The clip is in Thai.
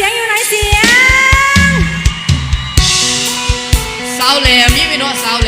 สียงอยู่ไหนเสียงสาวแหลมยี่พี่น้องสาวแหล